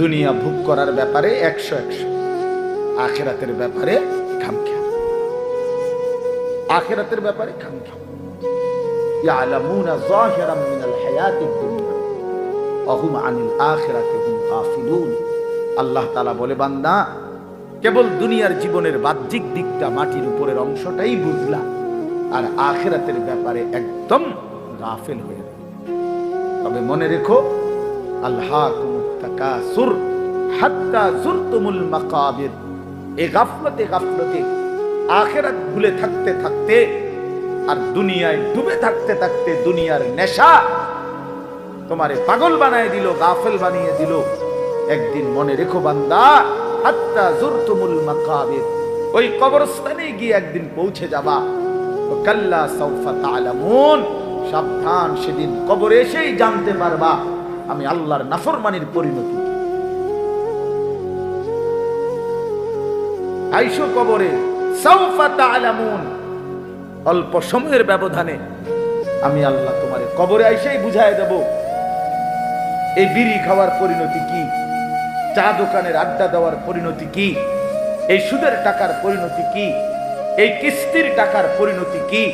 দুনিয়া ভোগ করার ব্যাপারে একশো একশো। আখেরাতের ব্যাপারে খামখা আখেরাতের ব্যাপারে খামখা ইয়ালামুনা যাহিরাম মিনাল হায়াতিদ দুনিয়া। আল্লাহ তাআলা বলে, বান্দা, কেবল দুনিয়ার জীবনের বাহ্যিক দিকটা মাটির উপরের অংশটাই বুঝলা, আর আখেরাতের ব্যাপারে একদম গাফেল হয়ে তবে মনে রেখো তাকাসুর হাত্তা জুরতুমুল মাকাবির। এ গাফলতে গাফলতে আখেরাত ভুলে থাকতে থাকতে আর দুনিয়ায় ডুবে থাকতে থাকতে দুনিয়ার নেশা তোমারে পাগল বানায় দিল, গাফেল বানিয়ে দিল। একদিন মনে রেখো বান্দা, হাত্তা জুরতুমুল মাকাবির। ওই কবরস্থানে গিয়ে একদিন পৌঁছে যাবা। কাল্লা সাউফা তালামুন সাবধান সেদিন কবরে এসেই জানতে পারবা। আমি আল্লাহর নাফরমানির পরিণতি। আইসো কবরে অল্প সময়ের ব্যবধানে আমি আল্লাহ তোমারে কবরে আইসেই বুঝায় দেব, এই বিড়ি খাওয়ার পরিণতি কি? চা দোকানের আড্ডা দেওয়ার পরিণতি কি? এই সুদের টাকার পরিণতি কি? এই কিস্তির টাকার পরিণতি কি?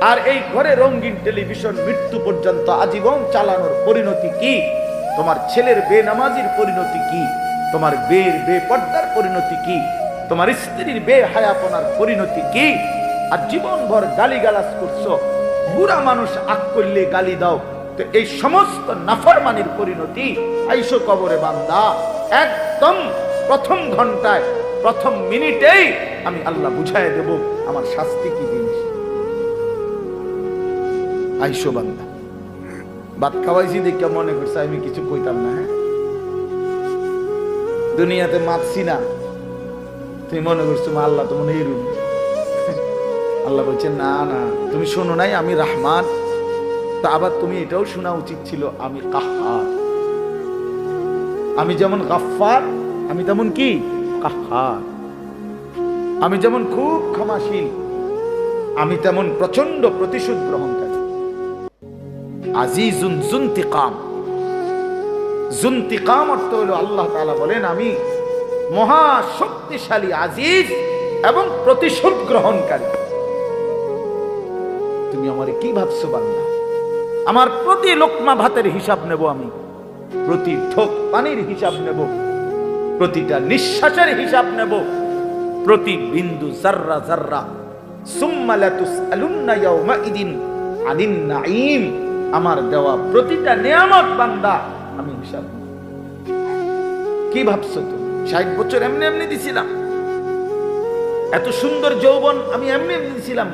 আর এই ঘরে রঙিন টেলিভিশন মৃত্যু পর্যন্ত আজীবন চালানোর পরিণতি কি? তোমার ছেলের বেনামাজির পরিণতি কি? তোমার বের বেপর্দার পরিণতি কি? তোমার স্ত্রীর বে হায়াপনার পরিণতি কি? আর জীবনভর গালি গালাজ করছ, বুড়া মানুষ আগ করলে গালি দাও। তো এই সমস্ত নাফরমানির পরিণতি আইসো কবরে বান্দা। একদম প্রথম ঘন্টায়, প্রথম মিনিটেই আমি আল্লাহ বুঝাই দেব, আমার শাস্তি কি জিনিস? আইসো বান্দা। ভাত খাওয়াইছি দেখে মনে করছে আমি কিছু কইতাম না হ্যাঁ? দুনিয়াতে মাতছি না। তুমি মনে করছ আল্লাহ তো মনে হয় এরূপ। আল্লাহ বলছে, না না, তুমি শোনো নাই, আমি রাহমান। তা আবার তুমি এটাও শোনা উচিত ছিল, আমি কাহার। আমি যেমন গাফফার, আমি তেমন কি? কাহার। আমি যেমন খুব ক্ষমাশীল, আমি তেমন প্রচণ্ড প্রতিশোধ গ্রহণকারী। আজিজুন জুন্তিকাম। জুন্তিকাম অর্থ হলো আল্লাহ তাআলা বলেন, আমি মহা শক্তিশালী আজিজ এবং প্রতিশোধ গ্রহণকারী। তুমি আমারে কি ভাবছ বান্দা? আমার প্রতি লোকমা ভাতের হিসাব নেব আমি, প্রতি ঠোক পানির হিসাব নেব, প্রতিটা নিঃশ্বাসের হিসাব নেব, প্রতি বিন্দু জাররা জাররা। সুম্মা লাতুসআলুন্না ইয়াউমাইদিন আনিন নাঈম। আমার দেওয়া প্রতিটা নিয়ামত, বান্দা, আমি হিসাব কি ভাবছ তুমি? ষাট বছর এমনি এমনি দিছিলাম। এত সুন্দর যৌবন আমি এমনি এমনি দিছিলাম।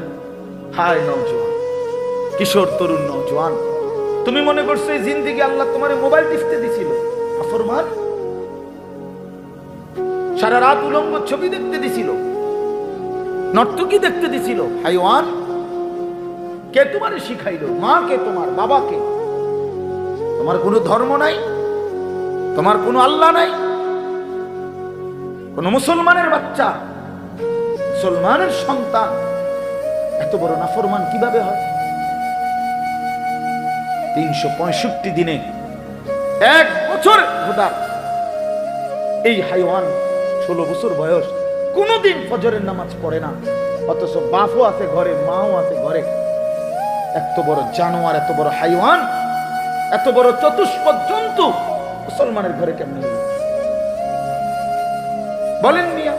হায় নওজোয়ান, কিশোর তরুণ নওজোয়ান, তুমি মনে করছ এই জিন্দিগি আল্লাহ তোমার মোবাইল টিপতে দিছিল? আফরমান সারা রাত উলঙ্গ ছবি দেখতে দিছিল। নর্তকী দেখতে দিছিল। হাইওয়ান। কে তোমারে শিখাইলো? মা কে তোমার বাবা কে তোমার কোনো ধর্ম নাই? তোমার কোনো আল্লাহ নাই? কোন মুসলমানের বাচ্চা? মুসলমানের সন্তান? এত বড় নাফরমান কীভাবে হয়? তিনশো পঁয়ষট্টি দিনে এক বছর এই হাইওয়ান ষোলো বছর বয়স, কোনোদিন ফজরের নামাজ পড়ে না, অথচ বাপও আছে ঘরে, মাও আছে ঘরে। এত বড় জানোয়ার, এত বড় হাইওয়ান, এত বড় চতুষ্পদ জন্তু মুসলমানের ঘরে কেমন বলেন মিয়া,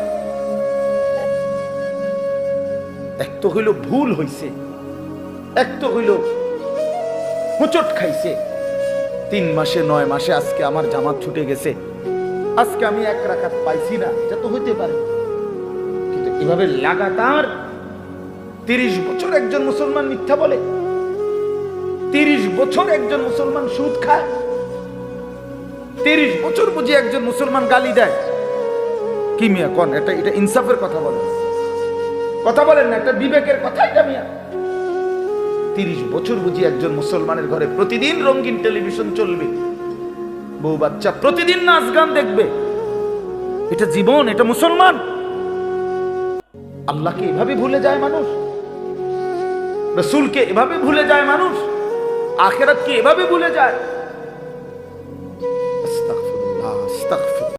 এক তো হইল ভুল হইছে, এক তো হইল হুচট খাইছে। তিন মাসে, নয় মাসে আজকে আমার জামাত ছুটে গেছে। আজকে আমি এক রাখাত পাইছি না, এটা তো হইতে পারে। কিন্তু এভাবে লাগাতার তিরিশ বছর একজন মুসলমান মিথ্যা বলে তিরিশ বছর একজন মুসলমান সুদ খায়। তিরিশ বছর বুঝি একজন মুসলমান গালি দেয়। কি মিয়া কন, এটা এটা ইনসাফের কথা বলেন। কথা বলেন না একটা বিবেকের কথা এটা মিয়া। তিরিশ বছর বুঝি একজন মুসলমানের ঘরে প্রতিদিন রঙিন টেলিভিশন চলবে। বউ বাচ্চা প্রতিদিন নাচ গান দেখবে। এটা জীবন, এটা মুসলমান। আল্লাহকে এভাবে ভুলে যায় মানুষ? রসুলকে এভাবে ভুলে যায় মানুষ? আখেরাতকে এভাবে ভুলে যায়?